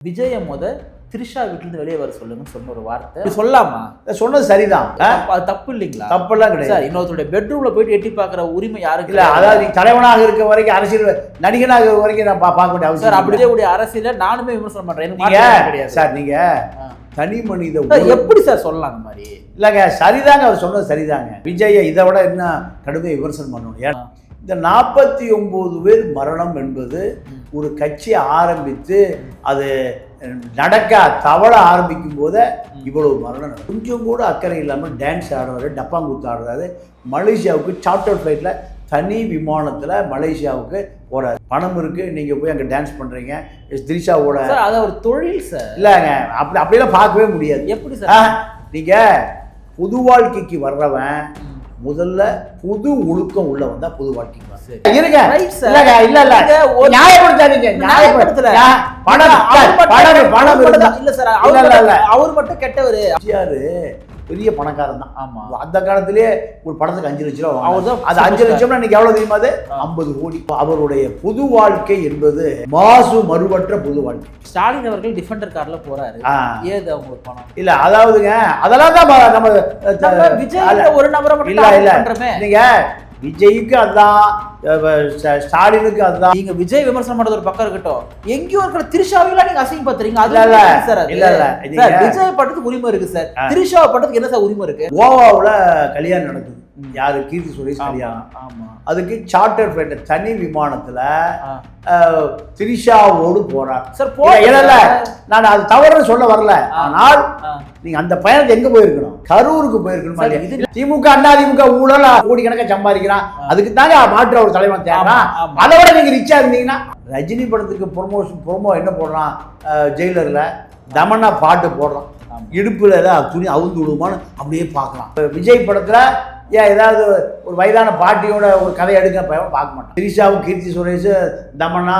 விஜய முத த்ரிஷா வீட்டிலிருந்து வெளியே வர சொல்லுங்கன்னு சொன்ன ஒரு வார்த்தை. சொல்லாமா? சொன்னது சரிதான். அது தப்பு இல்லைங்களா? தப்பெல்லாம் கிடையாது. சார் இன்னொருத்தருடைய பெட்ரூம்ல போயிட்டு எட்டி பார்க்குற உரிமை யாருக்கு இல்ல அதாவது தலைவனாக இருக்க வரைக்கும் அரசியல் நடிகனாக இருக்க வரைக்கும் நான் பார்க்க வேண்டிய அவசியம் சார். அப்படியே உடைய அரசியல நானுமே விமர்சனம் பண்றேன். கிடையாது. சார் நீங்க. தனி மனித எப்படி சார் சொல்லலாம் அந்த மாதிரி? இல்லைங்க சரிதாங்க அவர் சொன்னது சரிதாங்க. விஜயை இதை விட என்ன கடுமையாக விமர்சனம் பண்ணணும்? ஏன்னா இந்த நாற்பத்தி ஒன்பது பேர் மரணம் என்பது. ஒரு கட்சி ஆரம்பித்து அது நடக்க தவள ஆரம்பிக்கும் போதே இவ்வளவு மரணம். கொஞ்சம் கூட அக்கறை இல்லாமல் டான்ஸ் ஆடுறாரு டப்பாங்குத்து ஆடுறாரு. மலேசியாவுக்கு சார்ட்டர் ஃப்ளைட்டில் தனி விமானத்தில் மலேசியாவுக்கு போறாரு. பணம் இருக்குது நீங்கள் போய் அங்கே டான்ஸ் பண்ணுறீங்க திரிஷாவோட அது ஒரு தொழில் சார். இல்லைங்க அப்படி அப்படியெல்லாம் பார்க்கவே முடியாது. எப்படி சார்? நீங்க புது வாழ்க்கைக்கு வர்றவன் முதல்ல புது ஒழுக்கம் உள்ள வந்தா புது. சரி. இருங்க. இல்லங்க இல்ல இல்ல நியாயப்படுத்தாதீங்க நியாயப்படுத்தல. பணம் பணம் பணம். இல்ல சார் அவர். மட்டும்- அவர் மட்டும் கெட்டவர் பெரிய பணக்காரன் தான் ஆமா அந்த காலத்திலேயே ஒரு படத்துக்கு அஞ்சு லட்ச ரூபா அவர். தான் அது அஞ்சு. லட்சம்னா இன்னைக்கு எவ்வளவு தெரியுமா அது. ஐம்பது கோடி அவருடைய புது வாழ்க்கை என்பது மாசு மறுவற்ற புது வாழ்க்கை ஸ்டாலின் அவர்கள் டிஃபெண்டர் கார்ல போறாரு. ஏது அவங்களுக்கு பணம் இல்ல அதாவதுங்க அதெல்லாம் தான் நம்ம விஜய். ஒரு நபரை மட்டும் இல்ல இல்ல நீங்க விஜய்க்கு அதான் ஸ்டாலினுக்கு அதான் நீங்க விஜய் விமர்சனம் பண்றது ஒரு பக்கம் இருக்கட்டும் எங்கேயோ இருக்கிற திரிஷாவையும் நீங்க அசிங்கப்படுத்துறீங்க அது இல்ல, இல்ல. சார்? இல்ல, இல்ல. விஜய் பட்டத்துக்கு உரிமை இருக்கு சார் ஆ. திரிஷாவை பட்டத்துக்கு என்ன சார் உரிமை இருக்கு கோவாவுல கல்யாணம் நடக்குது யாரு? கீர்த்தி சுரேஷ் கல்யாணம். ஆமா. அதுக்கு சார்ட்டர் ஃபிளைட் தனி விமானத்துல திரிஷாவோடு போறார். சார் போங்க இல்ல. நான் அது தவறுன்னு சொல்ல வரல. ஆனால். நீங்க அந்த பயணத்தை எங்க போயிருக்கணும்? கரூருக்கு போயிருக்கணுமா? திமுக அண்ணா திமுக ஊழல் கோடிக்கணக்கா சம்பாதிக்கிறான். அதுக்கு தாங்க மாற்று ஒரு தலைவன் ஆமா. அதை விட நீங்க ரிச்சா இருந்தீங்கன்னா ரஜினி படத்துக்கு ப்ரொமோஷன் ப்ரோமோ என்ன போடுறான்? ஜெயிலர்ல தமன்னா பாட்டு போடுறான். இடுப்புல துணி அவுந்து விடுமான்னு அப்படியே பார்க்கலாம். விஜய் படத்துல ஏன் ஏதாவது ஒரு வயதான பாட்டியோட ஒரு கதை எடுக்க பார்க்க மாட்டான் திரிஷாவும் கீர்த்தி சுரேஷ் தமன்னா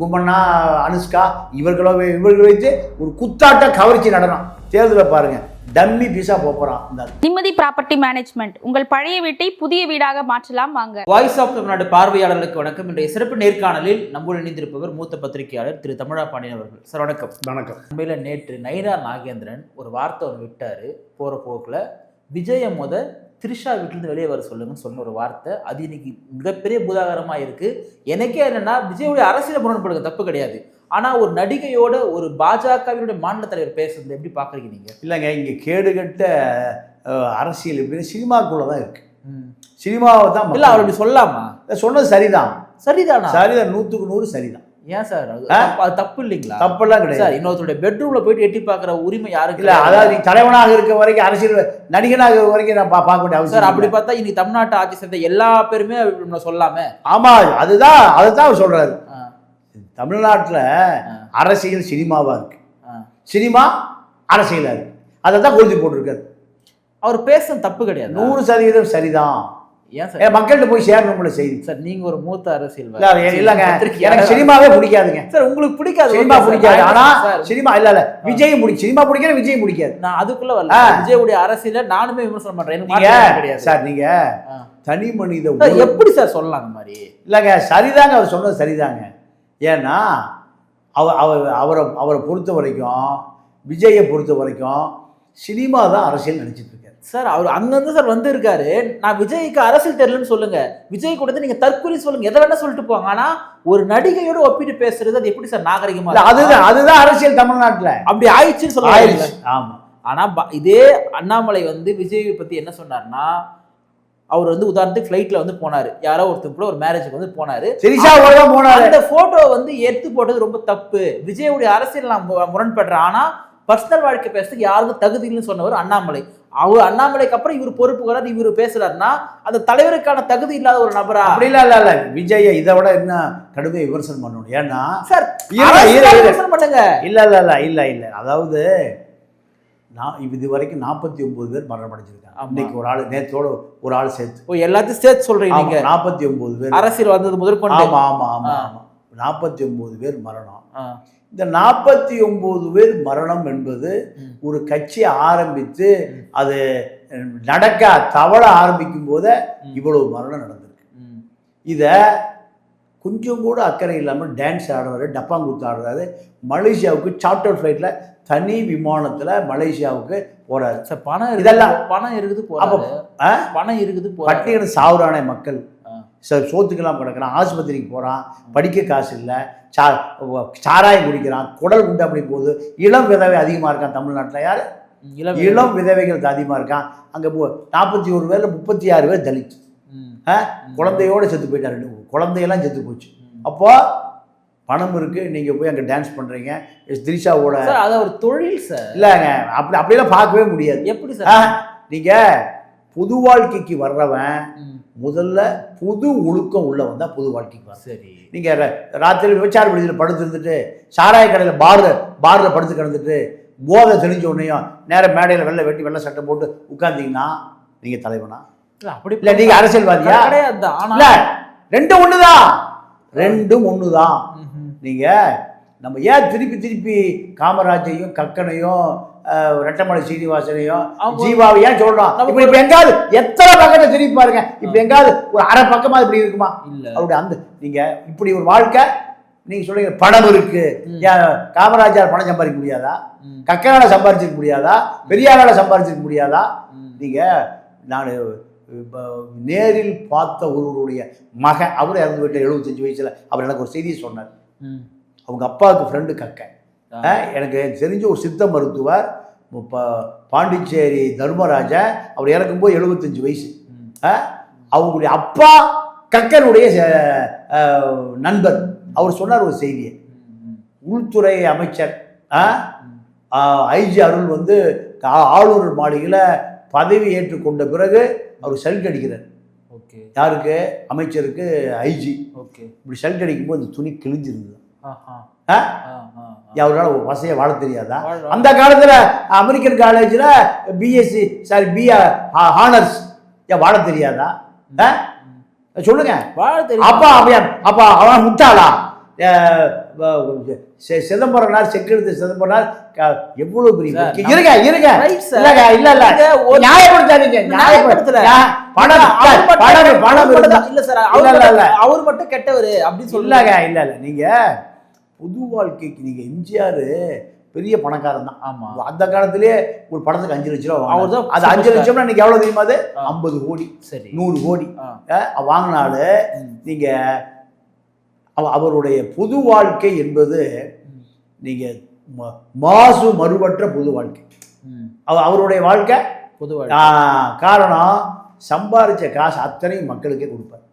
கும்மண்ணா அனுஷ்கா இவர்களோ இவர்கள் வைத்து ஒரு குத்தாட்ட கவர்ச்சி நடனம். தேர்தலை பாருங்க. டம்மி பீஸா போறான் இந்த நிம்மதி ப்ராப்பர்ட்டி மேனேஜ்மெண்ட். உங்கள் பழைய வீட்டை புதிய வீடாக மாற்றலாம் வாங்க. வாய்ஸ் ஆஃப் தமிழ்நாடு பார்வையாளர்களுக்கு வணக்கம். இன்றைய சிறப்பு நேர்காணலில் நம்முடன் இணைந்திருப்பவர் மூத்த பத்திரிகையாளர் திரு தமிழா பாண்டியன் அவர்கள். சார் வணக்கம். வணக்கம். உண்மையில நேற்று நயினார் நாகேந்திரன் ஒரு வார்த்தை ஒன்று விட்டாரு போற போக்குல. விஜய முத த்ரிஷா வீட்டிலிருந்து வெளியே வர சொல்லுங்கன்னு சொன்ன ஒரு வார்த்தை. அது இன்னைக்கு மிகப்பெரிய பூதாகரமா இருக்கு. எனக்கே என்னன்னா விஜயுடைய அரசியல் முரண்படுங்க தப்பு கிடையாது. ஆனா ஒரு நடிகையோட ஒரு பாஜகவினுடைய மாநில தலைவர் பேசுறது எப்படி பாக்குறீங்க நீங்க? இல்லைங்க இங்கே கேடுகட்ட அரசியல் எப்படின்னா சினிமாக்குள்ள தான் இருக்கு சினிமாவை தான் இல்ல அவர் அப்படி சொல்லாமா? சொன்னது சரிதான். சரிதானா? சரிதான் நூற்றுக்கு நூறு சரிதான். ஏன் சார்? அது? தப்பு- இல்லைங்களா? தப்பெல்லாம் கிடையாது. சார் இன்னொருத்தருடைய பெட்ரூம்ல போயிட்டு எட்டி பார்க்குற உரிமை யாருக்கு இல்ல அதாவது நீ தலைவனாக இருக்க வரைக்கும் அரசியல் நடிகனாக இருக்க வரைக்கும் நான் பார்க்க வேண்டிய அவசியம் சார் அப்படி. பார்த்தா இன்னைக்கு தமிழ்நாட்டு ஆட்சி சேர்ந்த எல்லா பேருமே நம்ம சொல்லாமே. ஆமா அதுதான் அதுதான் அவர் சொல்றாரு. தமிழ்நாட்டுல. அரசியல் சினிமாவா இருக்கு. சினிமா அரசியலா இருக்கு. அதை தான் கொளுத்தி போட்டிருக்காரு. அவர் பேசுறது தப்பு கிடையாது. நூறு சதவீதம் சரிதான். ஏன் சார்? மக்கள்கிட்ட போய் சேரணும்ல செய்தி. சார் நீங்க ஒரு மூத்த அரசியல் இல்ல, இல்லங்க. எனக்கு சினிமாவே பிடிக்காதுங்க. சார் உங்களுக்கு பிடிக்காது. சினிமா. பிடிக்காது. ஆனா சினிமா இல்ல இல்ல. விஜய் பிடிக்கும் சினிமா பிடிக்காது விஜய் பிடிக்காது நான் அதுக்குள்ள வரல. விஜயுடைய அரசியல நானுமே விமர்சனம் பண்றேன். கிடையாது. சார் நீங்க. தனி மனித எப்படி சார் சொல்லலாம் அந்த மாதிரி? இல்லைங்க சரிதாங்க. அவர் சொன்னது சரிதாங்க. ஏன்னா அவர் அவர் அவரை அவரை பொறுத்த வரைக்கும் விஜயை பொறுத்த வரைக்கும் சினிமா தான் அரசியல் நினைச்சிட்டு சார் அவர் அங்கிருந்து சார் வந்து இருக்காரு நான் விஜய்க்கு அரசியல் தெரியலன்னு சொல்லுங்க. விஜய் கூட நீங்க தற்கொலை சொல்லுங்க. எதை வேணா சொல்லிட்டு போங்க. ஆனா ஒரு நடிகையோட ஒப்பிட்டு பேசுறது அது எப்படி சார் நாகரிகமா? அதுதான் அதுதான் அரசியல் தமிழ்நாட்டுல. அப்படி ஆயிடுச்சுன்னு சொல்ல ஆமா. ஆனா இதே அண்ணாமலை வந்து விஜய் பத்தி என்ன சொன்னார்னா அவர் வந்து உதாரணத்துக்கு ஃப்ளைட்ல வந்து போனாரு. யாரோ ஒருத்தர் கூட ஒரு மேரேஜுக்கு வந்து போனாரு. போனாரு. அந்த போட்டோ வந்து எடுத்து போட்டது ரொம்ப தப்பு. விஜயுடைய அரசியல் நான் முரண்படுறேன். ஆனா பர்சனல் வாழ்க்கை பேசுறதுக்கு யாருக்கும் தகுதி இல்லைன்னு சொன்னவர் அண்ணாமலை. அவர் அண்ணாமலைக்கு அப்புறம் இவர் பொறுப்புகிறார் இவர் பேசுறாருன்னா அந்த தலைவருக்கான தகுதி இல்லாத ஒரு நபரா? அப்படிலாம் இல்ல இல்ல விஜய இதை விட என்ன கடுமையை விமர்சனம் பண்ணணும்? ஏன்னா சார். விமர்சனம் பண்ணுங்க. இல்ல இல்ல இல்ல இல்ல இல்ல. அதாவது நான் இது வரைக்கும் நாற்பத்தி ஒன்பது பேர் மரணம் அடைஞ்சிருக்காங்க. ஆமா. இன்னைக்கு ஒரு ஆள் நேத்தோட ஒரு ஆள் சேர்த்து. ஓ எல்லாத்தையும் சேர்த்து சொல்றீங்க நீங்க. நாற்பத்தி ஒன்பது பேர். அரசியல் வந்தது முதற்கொண்டு. ஆமா ஆமா ஆமா நாற்பத்தி ஒன்பது பேர் மரணம். இந்த நாற்பத்தி ஒன்பது பேர் மரணம் என்பது. ஒரு கட்சி ஆரம்பித்து அது நடக்க தவள ஆரம்பிக்கும் போதே. இவ்வளவு மரணம் நடந்திருக்கு இத கொஞ்சம் கூட அக்கறை இல்லாமல் டான்ஸ் ஆடுறாரு டப்பாங்குத்து ஆடுறாரு மலேசியாவுக்கு சார்ட்டர் ஃப்ளைட்டில் தனி விமானத்தில் மலேசியாவுக்கு போகிறாரு பணம் இதெல்லாம் பணம் இருக்குது அப்போ? பணம் இருக்குது பட்டியல் சாவுறான மக்கள் சார் சோத்துக்கெல்லாம் கிடக்கிறான் ஆஸ்பத்திரிக்கு போகிறான் படிக்க காசு இல்லை சா சாராயம் குடிக்கிறான் குடல் குண்டு அப்படி போகுது இளம் விதவை அதிகமாக இருக்கான் தமிழ்நாட்டில். யார்? இளம் இளம் விதவைகள் அதிகமாக இருக்கான். அங்கே நாற்பத்தி ஒரு பேரில் முப்பத்தி ஆறு பேர் தலித்? குழந்தையோடு செத்து போயிட்டாரு. குழந்தையெல்லாம் செத்து போச்சு. ம். அப்போ பணம் இருக்குது நீங்கள் போய் அங்கே டான்ஸ் பண்ணுறீங்க திரிஷாவோட அது ஒரு தொழில் சார். இல்லைங்க அப்படி அப்படியெல்லாம் பார்க்கவே முடியாது. எப்படி சார்? நீங்க புது வாழ்க்கைக்கு வர்றவன். முதல்ல புது ஒழுக்கம் உள்ள வந்தா புது வாழ்க்கைக்கு வர சரி நீங்க ர- ராத்திரி விபச்சார விடுதியில் படுத்து இருந்துட்டு சாராய கடையில் பார்ல பார்ல படுத்து கிடந்துட்டு போதை தெளிஞ்ச உடனேயும் நேர மேடையில் வெள்ளை வெட்டி வெள்ளை சட்டை போட்டு உட்கார்ந்தீங்கன்னா நீங்க தலைவனா அப்படி இல்ல நீங்க அரசியல்வாதியா கிடையாது தான். இல்ல ரெண்டும் ஒண்ணுதான் ரெண்டும் ஒண்ணுதான் ம்ஹும். நீங்க நம்ம ஏன் திருப்பி திருப்பி காமராஜையும் கக்கனையும் ரெட்டமலை சீனிவாசனையும் அவங்க- ஜீவாவை ஏன் சொல்றோம் நம்ம- இப்ப இப்ப எங்காவது எத்தனை பக்கத்தை திருப்பி பாருங்க. இப்ப எங்காவது ஒரு அரை பக்கமா இப்படி இருக்குமா? இல்ல. அவருடைய அந்த நீங்க இப்படி ஒரு வாழ்க்கை நீங்க சொல்றீங்க பணம் இருக்கு. காமராஜார் பணம் சம்பாதிக்க முடியாதா. கக்கனால சம்பாதிச்சிருக்க முடியாதா? பெரியாரால சம்பாதிச்சிருக்க முடியாதா. நீங்க நான் நேரில் பார்த்த ஒருவருடைய மகன் அவர் இறந்து போயிட்டு எழுபத்தஞ்சு வயசுல. அவர் எனக்கு ஒரு செய்தியை சொன்னார். அவங்க அப்பாவுக்கு ஃப்ரெண்டு கக்க. ஆ. ஆ, எனக்கு தெரிஞ்ச ஒரு சித்த மருத்துவர் பாண்டிச்சேரி தர்மராஜன் அவர் இறக்கும்போது எழுபத்தஞ்சு வயசு. அவங்களுடைய அப்பா கக்கனுடைய நண்பர். அவர் சொன்னார் ஒரு செய்தியை. உள்துறை அமைச்சர் ஐஜி அருள் வந்து ஆளுநர் மாளிகையில் பதவி ஏற்றுக்கொண்ட பிறகு அவர் சல்ட் அடிக்கிறார் ஓகே. யாருக்கு? அமைச்சருக்கு ஐஜி. ஓகே. இப்படி சல்ட் அடிக்கும்போது அந்த துணி கிழிஞ்சிருந்தது. ஒரு வசையை வாழ தெரியாதா. அந்த காலத்துல அமெரிக்கன் காலேஜ்ல பிஎஸ்சி சாரி பி ஹானர்ஸ் ஏன் வாழ தெரியாதா? சொல்லுங்க. அப்பா அவன் அப்பா அவன் முட்டாளா? சிதம்பரனார் செக்கெழுத்து சிதம்பரனார் எவ்வளவு பெரிய இருங்க இருங்க. இல்லங்க இல்ல இல்ல. நியாயப்படுத்தாதீங்க நியாயப்படுத்தல. பணம் பணம் இல்ல சார் அவர். மட்டும்- அவர் மட்டும் கெட்டவரு அப்படின்னு சொல்லுங்க. இல்லங்க இல்ல இல்ல. நீங்க புது வாழ்க்கைக்கு நீங்க எம்ஜிஆர் பெரிய பணக்காரன் தான் ஆமா அந்த காலத்திலேயே ஒரு படத்துக்கு அஞ்சு லட்ச ரூபா அவர்தான் வாங்கினாரு. அது அஞ்சு. லட்சம்னா இன்னைக்கு எவ்வளவு தெரியுமா அது. ஐம்பது கோடி சரி நூறு கோடி ஆ. அஹ், வாங்கினாலு ம். நீங்க அவ- அவருடைய புது வாழ்க்கை என்பது ம். நீங்க ம- மாசு மறுவற்ற புது வாழ்க்கை அவருடைய வாழ்க்கை பொது. காரணம் சம்பாரிச்ச காசு அத்தனையும் மக்களுக்கே கொடுப்பார்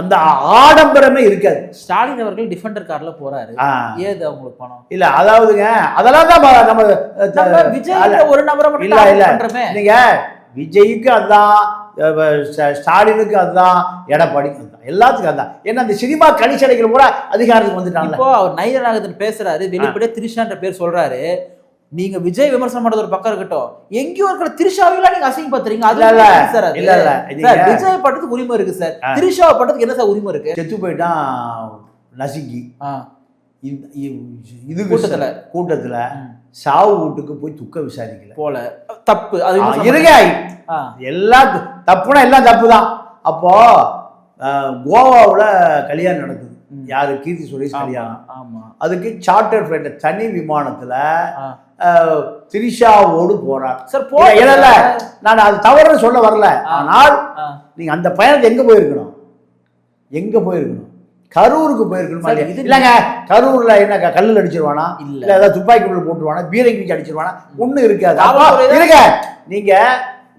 அந்த ஆடம்பரமே இருக்காது. ஸ்டாலின் அவர்கள் டிஃபெண்டர் கார்ல போறாரு. ஏது அவங்களுக்கு பணம்? இல்ல அதாவதுங்க அதெல்லாம் தான் நம்ம விஜய். ஒரு நபரை இல்ல, இல்ல. நீங்க விஜய்க்கு ஸ்ட- ஸ்டாலினுக்கு அதான் எடப்பாடிக்கு எல்லாத்துக்கும் அதான். ஏன்னா அந்த சினிமா கணிச்சடைகள் கூட அதிகாரத்துக்கு வந்துட்டாங்கல்ல. இப்போ அவர் நயிரநாகதன் பேசுறாரு. வெளிப்படையா திரிஷான்ற பேர் சொல்றாரு. நீங்க விஜய் விமர்சனம் பண்றது ஒரு பக்கம் இருக்கட்டும் எங்கேயோ இருக்கிற திரிஷாவையெல்லாம் நீங்க அசிங்க பாத்துறீங்க அது இல்ல, சார்? இல்ல, இல்ல. சார் விஜய் பட்டத்துக்கு உரிமை இருக்கு சார். திரிஷாவை பட்டத்துக்கு என்ன சார் உரிமை இருக்கு செத்து போயிட்டான் நசுங்கி. இது- கூட்டத்துல. கூட்டத்துல. சாவு வீட்டுக்கு போய் துக்க விசாரிக்கல போல தப்பு அது இருங்க. எல்லாம் தப்புனா எல்லாம் தப்பு தான் அப்போ கோவாவில் கல்யாணம் நடக்குது. யாரு? கீர்த்தி சுரேஷ் கல்யாணம். ஆமா. அதுக்கு சார்ட்டர் ஃபிளைட் தனி விமானத்துல திரிஷாவோடு போறார். சார் போல. நான் அது தவறுன்னு சொல்ல வரல. ஆனால். நீங்க அந்த பயணத்தை எங்க போயிருக்கணும்? எங்க போயிருக்கணும்? கரூருக்கு போயிருக்கணுமா? இல்லங்க. கரூர்ல என்ன கல்லுல அடிச்சிருவானா? இல்ல. ஏதாவது துப்பாக்கி போட்டுருவானா? பீரங்கி வச்சு அடிச்சிருவானா? ஒண்ணும் இருக்காது. இருங்க. நீங்க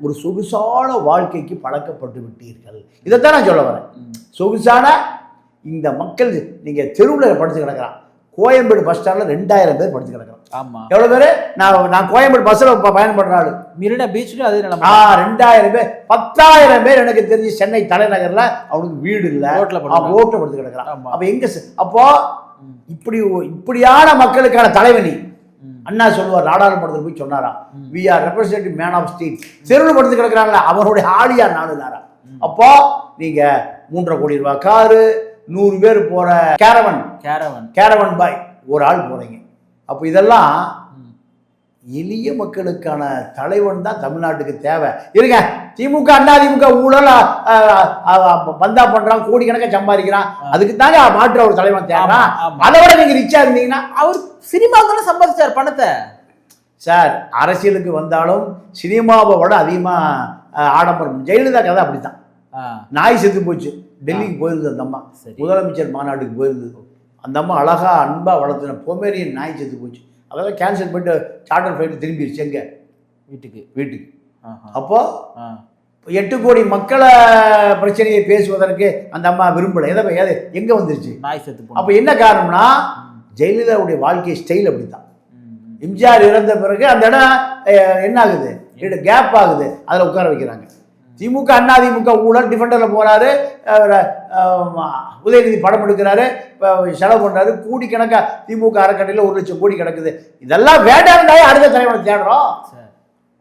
ஒரு சொகுசான வாழ்க்கைக்கு பழக்கப்பட்டு விட்டீர்கள். இதைத்தான் நான் சொல்ல வரேன். சொகுசான இந்த மக்கள் நீங்க தெருவில் படிச்சு கிடக்குறான். கோயம்பேடு பஸ் ஸ்டாண்ட்ல ரெண்டாயிரம் பேர் படிச்சு கிடக்குறான். ஆமா. எவ்வளவு பேரு? நான் நான் கோயம்பேடு பஸ்ல ப- பயணம் பண்ற ஆளு. மெரினா பீச்லயும் அதே ஆ நிலைமை ரெண்டாயிரம் பேர். பத்தாயிரம் பேர் எனக்கு தெரிஞ்சு சென்னை தலைநகர்ல அவனுக்கு வீடு இல்ல. ரோட்ல அவன். ரோட்ல படுத்து கிடக்குறான். அப்ப எங்க ச- அப்போ ம். இப்படி இப்படியான மக்களுக்கான தலைவனி. ம். அண்ணா சொல்லுவார் நாடாளுமன்றத்தில் போய் சொன்னாரா. We are representative man of state தெருவில் படுத்து கிடக்குறாங்களா அவருடைய ஆளியா நானுதாரா? ம். அப்போ நீங்க மூன்றரை கோடி ரூபாய் காரு நூறு பேர் போற கேரவன் கேரவன் கேரவன் பாய் ஒரு ஆள் போறீங்க. அப்போ இதெல்லாம். எளிய மக்களுக்கான தலைவன் தான் தமிழ்நாட்டுக்கு தேவை. இருங்க திமுக அண்ணா திமுக ஊழல் பந்தா பண்றான் கோடிக்கணக்காக சம்பாதிக்கிறான். அதுக்கு தாங்க மாற்ற ஒரு தலைவன் தேவை. அதை விட நீங்க ரிச்சா இருந்தீங்கன்னா அவர் சினிமாவுக்கு சம்பாதிச்சார் பணத்தை? சார் அரசியலுக்கு வந்தாலும் சினிமாவை விட அதிகமாக ஆடம்பரம். ஜெயலலிதா கதை அப்படித்தான். நாய் செத்து போச்சு. டெல்லிக்கு போயிருந்தது அந்த அம்மா. சரி. முதலமைச்சர் மாநாட்டுக்கு போயிருந்தது. அந்த அம்மா அழகா அன்பா வளர்த்துன பொமேரியன் நாய் செத்து போச்சு. அதெல்லாம் கேன்சல் பண்ணிட்டு சார்ட்டர் ஃப்ளைட் திரும்பிடுச்சு எங்க? வீட்டுக்கு. வீட்டுக்கு. ஆஹா. அப்போ ஆ. எட்டு கோடி மக்களை பிரச்சனையை பேசுவதற்கு அந்த அம்மா விரும்பல. எதை எதை எங்க வந்துருச்சு? நாய் செத்து அப்ப என்ன காரணம்னா ஜெயலலிதாவுடைய வாழ்க்கை ஸ்டைல் அப்படித்தான். ம், ம். எம்ஜிஆர் இறந்த பிறகு அந்த இடம் என்ன ஆகுது கேப் ஆகுது. அதில் உட்கார வைக்கிறாங்க. திமுக அண்ணா திமுக ஊழல் டிஃபெண்டரில் அஹ், உதயநிதி படம் எடுக்கிறாரு. செலவு பண்றாரு. கோடிக்கணக்கா திமுக அறக்கட்டளையில் ஒரு லட்சம் கோடி கிடக்குது. இதெல்லாம் வேண்டாம் அடுத்த தலைவனை தேடுறோம்.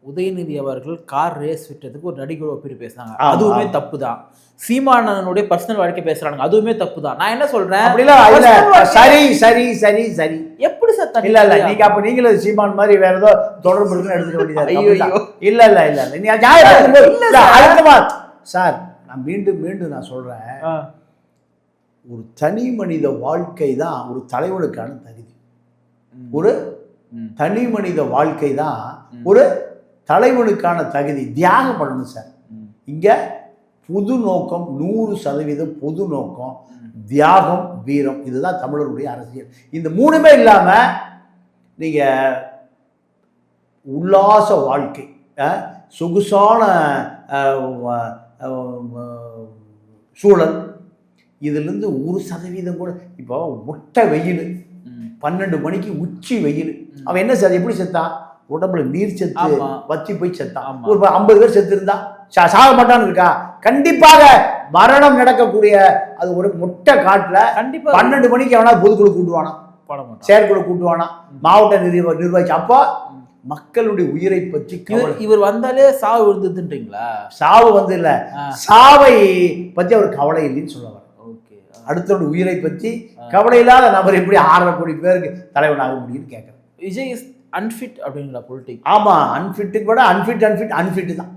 உதயநிதி அவர்கள் கார் ரேஸ் விட்டதுக்கு ஒரு நடிகர் ஒப்பிட்டு பேசினாங்க. அதுவுமே. தப்பு தான் சீமானனுடைய பர்சனல் வாழ்க்கை பேசுறாங்க அதுவுமே தப்பு தான் நான் என்ன சொல்றேன்? சரி சரி சரி சரி. எப்படி சார் இல்ல இல்ல. நீங்க அப்ப நீங்களும் சீமான் மாதிரி வேற ஏதோ தொடர்பு இருக்குன்னு எடுத்துக்க வேண்டியதா. இல்ல இல்ல இல்ல இல்ல. நீங்க நியாயப்படுத்தும் சார். நான் மீண்டும் மீண்டும் நான் சொல்றேன். ஒரு தனி மனித வாழ்க்கை தான் ஒரு தலைவனுக்கான தகுதி. ஒரு தனி மனித வாழ்க்கை தான். ஒரு தலைவனுக்கான தகுதி. தியாகம் பண்ணணும் சார். இங்க பொது நோக்கம் நூறு சதவீதம் பொது நோக்கம். தியாகம் வீரம். இதுதான் தமிழருடைய அரசியல். இந்த மூணுமே இல்லாம நீங்க உல்லாச வாழ்க்கை. சொகுசான சூழல். இதிலிருந்து ஒரு சதவீதம் கூட இப்போ முட்டை வெயில். பன்னெண்டு மணிக்கு உச்சி வெயில். அவன் என்ன சார் எப்படி செத்தான் உடம்புல நீர் செத்து. வத்தி போய் செத்தான். ஒரு ஐம்பது பேர் செத்து இருந்தா சாக மாட்டான்னு இருக்கா? கண்டிப்பாக மரணம் நடக்கக்கூடிய அது ஒரு முட்டை காட்டுல கண்டிப்பா. பன்னெண்டு மணிக்கு எவனா பொதுக்குழு கூட்டுவானா? செயற்குழு கூட்டுவானா? மாவட்ட நிர்வ நிர்வாகி அப்போ மக்களுடைய உயிரை பற்றி இவர் வந்தாலே சாவு விழுந்ததுன்றீங்களா? சாவு வந்து இல்ல. சாவை பத்தி அவர் கவலை இல்லைன்னு சொல்ல வர ஓகே. அடுத்தவருடைய உயிரை பற்றி கவலை இல்லாத நபர் எப்படி ஆறரை கோடி பேருக்கு தலைவனாக முடியும்னு கேட்கறேன் விஜய் இஸ் அன்ஃபிட் அப்படிங்களா பொலிட்டிக் ஆமா அன்ஃபிட்டுக்கு கூட அன்ஃபிட் அன்ஃபிட் அன்ஃபிட் தான்.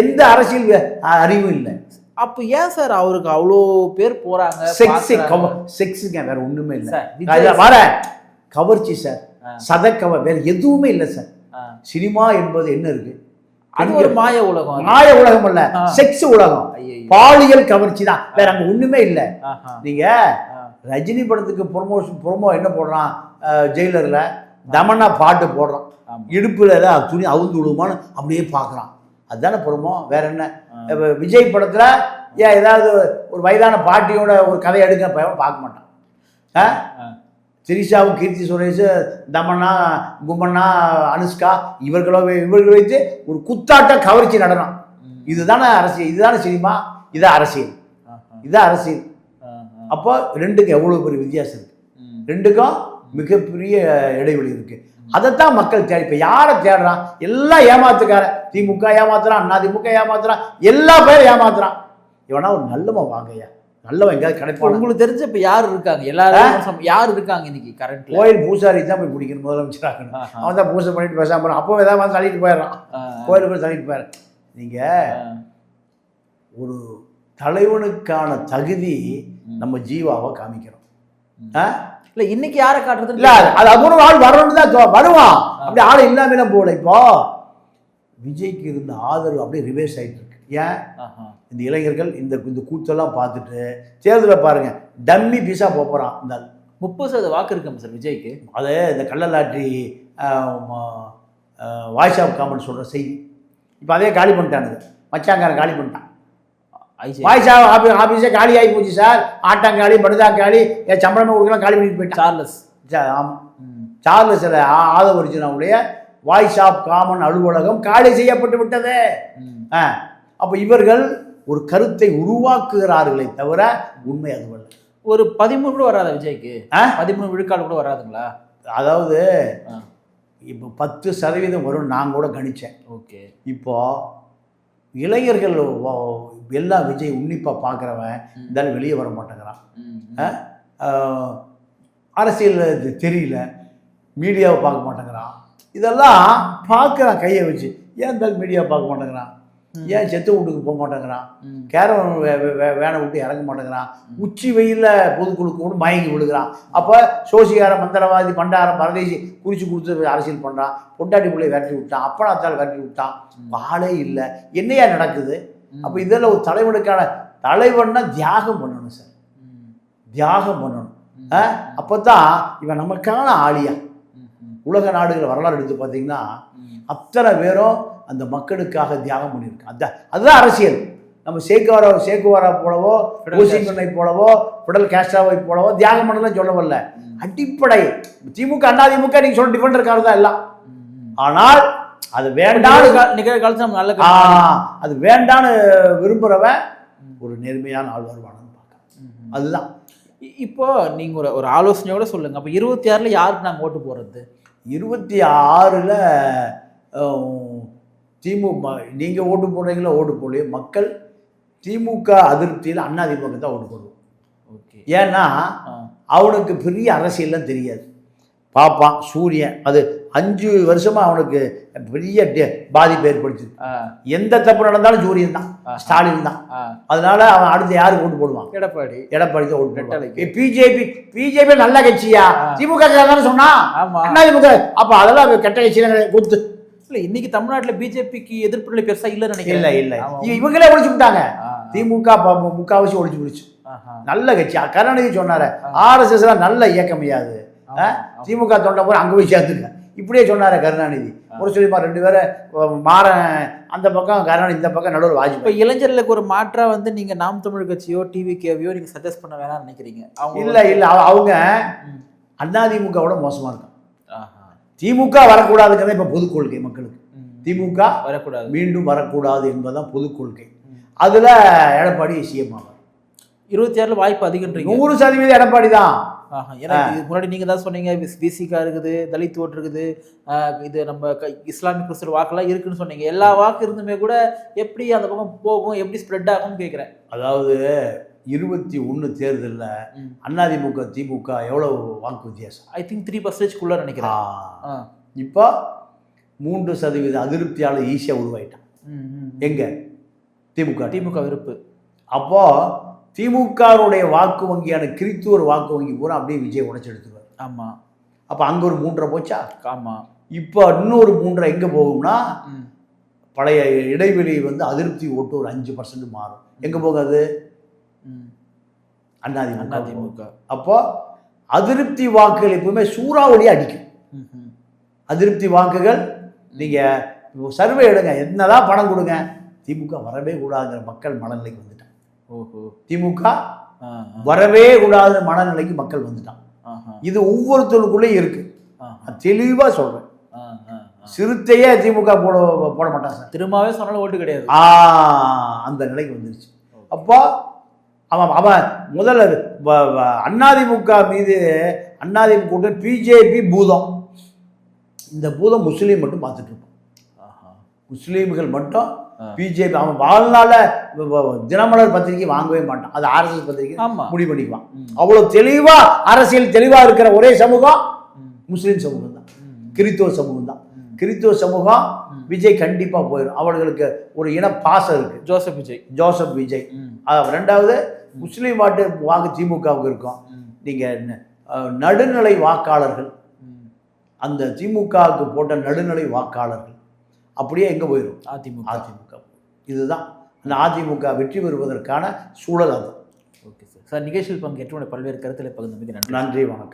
எந்த அரசியல் அறிவும் இல்லை. அப்ப ஏன் சார் அவருக்கு அவ்வளோ பேர் போறாங்க செக்ஸ் பார்க்கறாங்க? செக்ஸுங்க வேற ஒண்ணுமே இல்லை. வரேன். கவர்ச்சி சார். சதக்கவ வேற எதுவுமே இல்லை சார். சினிமா என்பது என்ன இருக்கு அது ஒரு மாய உலகம். மாய உலகம் அல்ல ஆ. செக்ஸ் உலகம். பாலியல் கவர்ச்சி தான் வேற அங்க ஒண்ணுமே இல்லை. நீங்க. ரஜினி படத்துக்கு ப்ரொமோஷன் ப்ரோமோ என்ன போடுறான் ஜெயிலர்ல தமன்னா பாட்டு போடுறான். இடுப்புல ஏதாவது துணி அவுந்து விடுமான்னு அப்படியே பார்க்கறான் அதுதானே ப்ரோமோ வேற என்ன. இப்ப விஜய் படத்துல ஏன் ஏதாவது ஒரு வயதான பாட்டியோட ஒரு கதை எடுக்க பார்க்க மாட்டான் ஆ? ஆ. திரிஷாவும் கீர்த்தி சுரேஷ் தமன்னா கும்மண்ணா அனுஷ்கா இவர்களோ இவர்கள் வைத்து ஒரு குத்தாட்ட கவர்ச்சி நடனம். இதுதானே அரசியல் இதுதானே சினிமா இதான் அரசியல். இதான் அரசியல். அப்போ ரெண்டுக்கும் எவ்வளோ பெரிய வித்தியாசம் இருக்கு ம். ரெண்டுக்கும் மிகப்பெரிய இடைவெளி இருக்கு அதைத்தான் மக்கள் தேடி இப்போ யாரை தேடுறான் எல்லாம் ஏமாத்துக்கார திமுக ஏமாத்துறான் அண்ணா திமுக ஏமாத்துறான் எல்லா பேரும் ஏமாத்துறான் இவனா ஒரு நல்லவன் வாங்கய்யா நல்லவன் எங்கேயாவது கிடைப்பான்? உங்களுக்கு தெரிஞ்ச இப்ப யார் இருக்காங்க? எல்லாரும் யார் இருக்காங்க இன்னைக்கு கரண்ட்ல கோயில் பூசாரி தான் போய் பிடிக்கணும் முதலமைச்சராக அவன் தான் பூசை பண்ணிட்டு பேசாம போறான். அப்போ ஏதாவது வந்து தள்ளிட்டு போயிடுறான். கோயிலுக்கு போய் தள்ளிட்டு போயிடுறான். நீங்க ஒரு தலைவனுக்கான தகுதி நம்ம ஜீவாவை காமிக்கிறோம்? இல்ல இன்னைக்கு யாரை காட்டுறது இல்ல அது அபூர்வ ஆள் வரணும்னு தான் வருவான். அப்படி ஆள் இல்லாம போல இப்போ? விஜய்க்கு இருந்த ஆதரவு அப்படியே ரிவேர்ஸ் ஆயிட்டு இருக்கு. ஏன்? இந்த இளைஞர்கள் இந்த இந்த கூத்தெல்லாம் பார்த்துட்டு தேர்தலில் பாருங்க. டம்மி பீஸா போக போறான் இந்த. முப்பது சதவீத வாக்கு இருக்கு சார் விஜய்க்கு. அது இந்த கள்ளலாற்றி வாய்ஸ் ஆஃப் காமன் சொல்ற செய்தி. இப்போ அதே காலி பண்ணிட்டானுங்க. மச்சாங்காரன் காலி பண்ணிட்டான். வாய்ஸ் ஆஃப் ஆஃபீ ஆஃபீஸே காலி ஆகி போச்சு சார். ஆட்டாங்காலி படுதாக்காளி என் சம்பளமே கொடுக்கலாம் காலி பண்ணிட்டு போயிட்டான். சார்லஸ். சா- ஆமா. ம். சார்லஸில் ஆதவர்ஜுனாவுடைய வாய்ஸ் ஆஃப் காமன் அலுவலகம் காலி செய்யப்பட்டு விட்டது. ஆ அப்போ இவர்கள் ஒரு கருத்தை உருவாக்குகிறார்களே தவிர உண்மை அதுவல்ல. ஒரு பதிமூணு கூட வராதா விஜய்க்கு? பதிமூணு விழுக்காடு கூட வராதுங்களா? அதாவது. இப்போ பத்து சதவீதம் வரும் நான் கூட கணிச்சேன். ஓகே. இப்போ இளைஞர்கள் எல்லாம் விஜய் உன்னிப்பாக பார்க்குறவன் இருந்தாலும் வெளியே வர மாட்டேங்கிறான். அரசியல் இது தெரியல. மீடியாவை பார்க்க மாட்டேங்கிறான். இதெல்லாம் பார்க்குறான் கையை வச்சு. ஏன் இந்த மீடியா பார்க்க மாட்டேங்கிறான்? ஏன் செத்து வீட்டுக்கு போக மாட்டேங்கிறான். கேரவன் வேனை விட்டு இறங்க மாட்டேங்கிறான். உச்சி வெயிலில் பொதுக்குழுக்கு கூட மயங்கி விழுகிறான். அப்போ சோசிகார மந்திரவாதி பண்டாரம் பரதேசி குறிச்சு கொடுத்து அரசியல் பண்ணுறான் பொண்டாட்டி பிள்ளை விரட்டி விட்டான். அப்பனாத்தால் விரட்டி விட்டான். ஆளே இல்லை. என்னையா நடக்குது? அப்போ இதில் ஒரு தலைவனுக்கான தலைவன்னா தியாகம் பண்ணணும் சார். தியாகம் பண்ணணும். அப்போ தான் இவன் நமக்கான ஆளியா. உலக நாடுகள் வரலாறு எடுத்து பார்த்தீங்கன்னா. அத்தனை பேரும் அந்த மக்களுக்காக தியாகம் பண்ணியிருக்காங்க. அதான் அதுதான் அரசியல். நம்ம சேக்குவாரா சேக்குவாரா போலவோ ஓசிங்கனை போலவோ பிடல் கேஸ்டாவை போலவோ தியாகம் பண்ணலாம் சொல்ல வரல. அடிப்படை. திமுக அண்ணா திமுக நீங்க சொல்ல டிஃபரெண்ட் இருக்காரு தான் எல்லாம். ஆனால் அது வேண்டான்னு நிகழ்கால- நிகழ்காலத்துல நம்ம நல்ல அது வேண்டான்னு விரும்புறவன் ஒரு நேர்மையான ஆள் வருவானு பார்க்க ம். அதுதான். இப்போ நீங்க ஒரு ஒரு ஆலோசனையோட சொல்லுங்க. அப்ப இருபத்தி ஆறுல யாருக்கு நாங்க ஓட்டு போறது இருபத்தி ஆறில் திமுக நீங்கள் ஓட்டு போடுறீங்களோ ஓட்டு போடலையோ மக்கள் திமுக அதிருப்தியில் அண்ணா திமுக தான் ஓட்டு போடுவோம். ஓகே. ஏன்னா அவனுக்கு பெரிய அரசியல்லாம் தெரியாது. பார்ப்பான் சூரியன் அது அஞ்சு வருஷமாக அவனுக்கு பெரிய பாதிப்பு ஏற்படுத்துது எந்த தப்பு நடந்தாலும் சூரியன் தான் ஸ்டாலின் தான். அதனால அவன் அடுத்து யாருக்கு ஓட்டு போடுவான்? எடப்பாடி. எடப்பாடி தான் ஓட்டு. போடுவான். பிஜேபி பிஜேபி நல்ல கட்சியா. திமுக தானே சொன்னா? திமுக. அப்ப அதெல்லாம் கெட்ட கட்சியில குத்து இல்ல இன்னைக்கு தமிழ்நாட்டுல பிஜேபிக்கு எதிர்ப்புகளை பெருசா இல்லன்னு இல்ல நினைக்கிறேன் இல்ல. இவ- இவங்களே ஒழிச்சு விட்டாங்க. திமுக முக்காவாசி ஒழிச்சு ஆஹா. நல்ல கட்சி. கருணாநிதி சொன்னாரு ஆர்எஸ்எஸ் எல்லாம் நல்ல இயக்கம் ஐயாது. ஆமா, திமுக தொண்டை போய் அங்க போய் சேர்த்துங்க இப்படியே சொன்னாரு கருணாநிதி. ஒரு சொல்லிமா ரெண்டு பேரும் மாற அந்த பக்கம் கருணாநிதி இந்த பக்கம் இப்ப வாஜ்பாய். இளைஞர்களுக்கு ஒரு மாற்றா வந்து நீங்க நாம் தமிழ் கட்சியோ டிவி கேவியோ நீங்க சஜஸ்ட் பண்ண வேணாம்னு நினைக்கிறீங்க? அவங்க இல்ல இல்ல அவ- அவங்க. அதிமுகவோட மோசமா இருக்கும். திமுக வரக்கூடாதுங்கிறத இப்ப பொது கொள்கை மக்களுக்கு. திமுக வரக்கூடாது. மீண்டும் வரக்கூடாது என்பதுதான் பொது கொள்கை. அதுல எடப்பாடி சிஎம் ஆவார். இருபத்தி ஆறுல வாய்ப்பு அதிகன்றீங்க. நூறு சதவீதம் எடப்பாடி தான். ஏன்னா முன்னாடி நீங்க தான் சொன்னீங்க பிசிகா இருக்குது தலித் ஓட்டு இருக்குது இது நம்ம இஸ்லாமிக் கிறிஸ்தர் வாக்கெல்லாம் இருக்குன்னு சொன்னீங்க. எல்லா வாக்கு இருந்துமே கூட எப்படி அந்த பக்கம் போகும் எப்படி ஸ்ப்ரெட் ஆகும்னு கேட்குறேன் அதாவது இருபத்தி ஒன்று தேர்தலில் அதிமுக திமுக எவ்வளவு வாக்கு வித்தியாசம்? ஐ திங்க் த்ரீ பர்சன்டேஜ்குள்ள நினைக்கிறேன். இப்போ மூன்று சதவீத அதிருப்தியாளர் ஈஸியாக உருவாயிட்டான். எங்க? திமுக. திமுக வெறுப்பு. அப்போ திமுகவுடைய வாக்கு வங்கியான கிறித்துவர் வாக்கு வங்கி பூரா அப்படியே விஜய் உடைச்சு எடுத்துருவார். ஆமா. அப்போ அங்கே ஒரு மூன்றரை போச்சா? ஆமா. இப்போ இன்னொரு மூன்றரை எங்கே போகும்னா. பழைய இடைவெளி வந்து அதிருப்தி ஓட்டு ஒரு அஞ்சு பர்சன்ட் மாறும். எங்கே போகாது. அதிமுக அதிமுக அப்போ அதிருப்தி வாக்குகள் எப்பவுமே சூறாவளி அடிக்கும். அதிருப்தி வாக்குகள் நீங்கள் சர்வே எடுங்க என்னதான் பணம் கொடுங்க திமுக வரவே கூடாதுங்கிற மக்கள் மனநிலைக்கு வந்துட்டான் ஓஹோ. திமுக. வரவே கூடாதுங்கிற மனநிலைக்கு மக்கள் வந்துட்டான். இது ஒவ்வொருத்தருக்குள்ளேயும் இருக்கு. தெளிவாக சொல்கிறேன். சிறுத்தையே திமுக போட போட மாட்டான் சார். திரும்பவே சொன்னாலும் ஓட்டு கிடையாது. ஆ அந்த நிலைக்கு வந்துருச்சு. அப்போ அவன் அவன் முதல்ல அதிமுக மீது அதிமுக பிஜேபி பூதம் இந்த பூதம் முஸ்லீம் மட்டும் பார்த்துட்டு இருப்பான். முஸ்லீம்கள் மட்டும். பிஜேபி அவன் வாழ்நாள தினமலர் பத்திரிக்கை வாங்கவே மாட்டான் அது ஆர்எஸ்எஸ் பத்திரிக்கை ஆமா முடிவு பண்ணிக்குவான் ம். அவ்வளவு தெளிவா அரசியல் தெளிவா இருக்கிற ஒரே சமூகம். முஸ்லீம் சமூகம் தான். கிறித்துவ சமூகம் தான். கிறித்துவ சமூகம். விஜய் கண்டிப்பா போயிடும் அவர்களுக்கு ஒரு இன பாசம் இருக்கு ஜோசப் விஜய் ஜோசப் விஜய் ரெண்டாவது முஸ்லீம் வாட்டு வாக்கு திமுகவுக்கு இருக்கும். ம். நீங்க ந- அஹ் நடுநிலை வாக்காளர்கள். அந்த திமுகவுக்கு போட்ட நடுநிலை வாக்காளர்கள் அப்படியே எங்க போயிடும் அதிமுக அதிமுக இதுதான். அந்த அதிமுக வெற்றி பெறுவதற்கான சூழல் அது. Okay sir. சார் நிகழ்ச்சியில் பங்கேற்று பல்வேறு கருத்துக்களை பகிர்ந்தமைக்கு நன்றி. நன்றி வணக்கம்.